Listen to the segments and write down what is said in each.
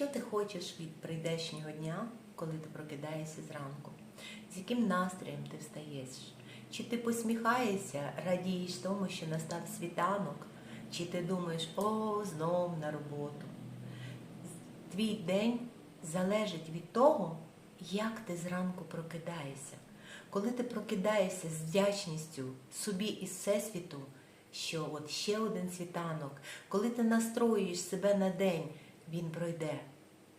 Що ти хочеш від прийдешнього дня, коли ти прокидаєшся зранку? З яким настроєм ти встаєш? Чи ти посміхаєшся, радієш тому, що настав світанок, чи ти думаєш, о, знов на роботу? Твій день залежить від того, як ти зранку прокидаєшся. Коли ти прокидаєшся з вдячністю собі і всесвіту, що от ще один світанок, коли ти настроюєш себе на день, він пройде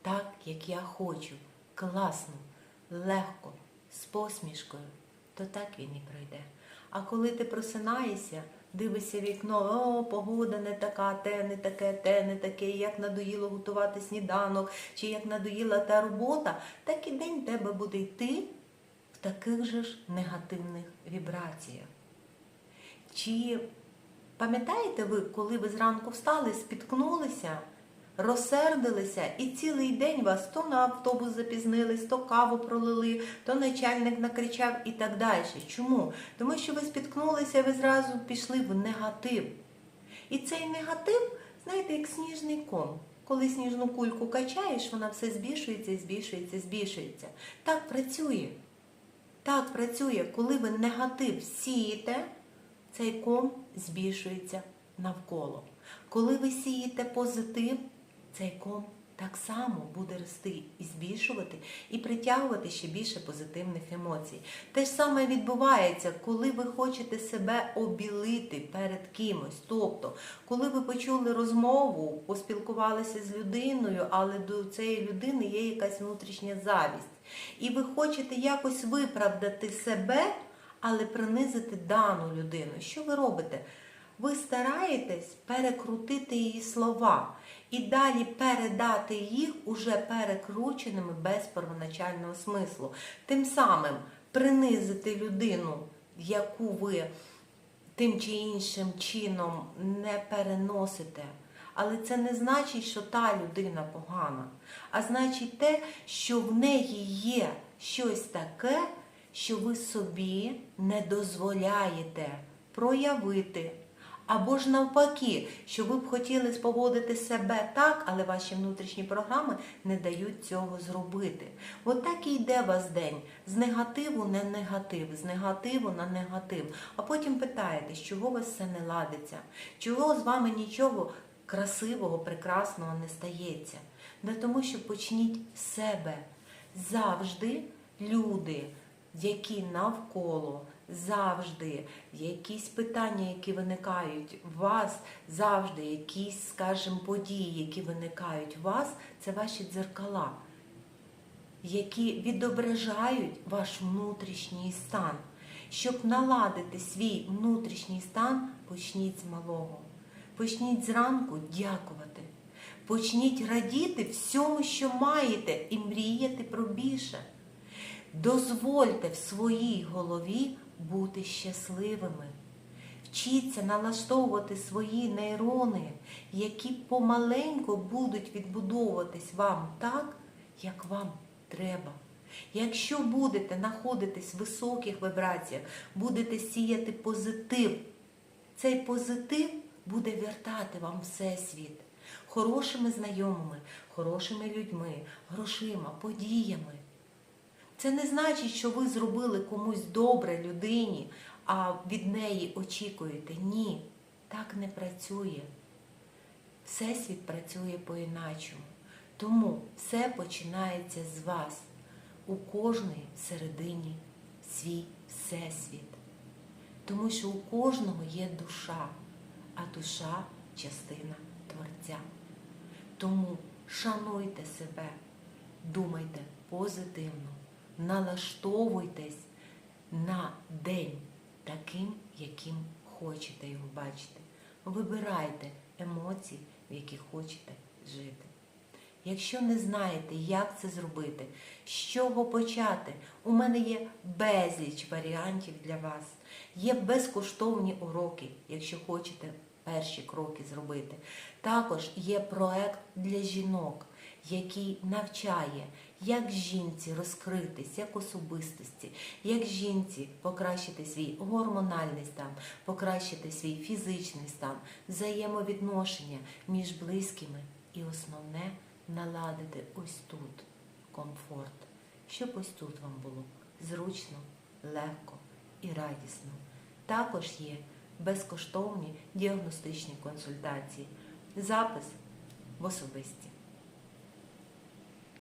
так, як я хочу, класно, легко, з посмішкою, то так він і пройде. А коли ти просинаєшся, дивишся вікно, о, погода не така, те не таке, те не таке, як надоїло готувати сніданок, чи як надоїла та робота, так і день тебе буде йти в таких же ж негативних вібраціях. Чи пам'ятаєте ви, коли ви зранку встали, спіткнулися, розсердилися і цілий день вас то на автобус запізнились, то каву пролили, то начальник накричав і так далі. Чому? Тому що ви спіткнулися, ви зразу пішли в негатив. І цей негатив, знаєте, як сніжний ком. Коли сніжну кульку качаєш, вона все збільшується, збільшується, збільшується. Так працює. Так працює, коли ви негатив сієте, цей ком збільшується навколо. Коли ви сієте позитив, цей ком так само буде рости і збільшувати, і притягувати ще більше позитивних емоцій. Те ж саме відбувається, коли ви хочете себе обілити перед кимось. Тобто, коли ви почули розмову, поспілкувалися з людиною, але до цієї людини є якась внутрішня завість. І ви хочете якось виправдати себе, але принизити дану людину. Що ви робите? Ви стараєтесь перекрутити її слова і далі передати їх уже перекрученими без первоначального смислу. Тим самим принизити людину, яку ви тим чи іншим чином не переносите. Але це не значить, що та людина погана, а значить те, що в неї є щось таке, що ви собі не дозволяєте проявити. Або ж навпаки, що ви б хотіли поводити себе так, але ваші внутрішні програми не дають цього зробити. От так і йде вас день з негативу на негатив, з негативу на негатив. А потім питаєте, чого у вас все не ладиться, чого з вами нічого красивого, прекрасного не стається. Да тому що почніть з себе. Завжди люди, які навколо, завжди якісь питання, які виникають в вас, завжди якісь, скажімо, події, які виникають в вас, це ваші дзеркала, які відображають ваш внутрішній стан. Щоб наладити свій внутрішній стан, почніть з малого. Почніть зранку дякувати. Почніть радіти всьому, що маєте, і мріяти про більше. Дозвольте в своїй голові бути щасливими. Вчіться налаштовувати свої нейрони, які помаленьку будуть відбудовуватись вам так, як вам треба. Якщо будете знаходитись в високих вібраціях, будете сіяти позитив, цей позитив буде вертати вам всесвіт хорошими знайомими, хорошими людьми, грошима, подіями. Це не значить, що ви зробили комусь добре людині, а від неї очікуєте. Ні, так не працює. Всесвіт працює по-іначому. Тому все починається з вас. У кожної всередині свій всесвіт. Тому що у кожного є душа, а душа частина Творця. Тому шануйте себе, думайте позитивно, налаштовуйтесь на день таким, яким хочете його бачити. Вибирайте емоції, в яких хочете жити. Якщо не знаєте, як це зробити, з чого почати, у мене є безліч варіантів для вас. Є безкоштовні уроки, якщо хочете перші кроки зробити. Також є проект для жінок, який навчає, як жінці розкритись, як особистості, як жінці покращити свій гормональний стан, покращити свій фізичний стан, взаємовідношення між близькими і основне наладити ось тут комфорт, щоб ось тут вам було зручно, легко і радісно. Також є безкоштовні діагностичні консультації, запис в особисті.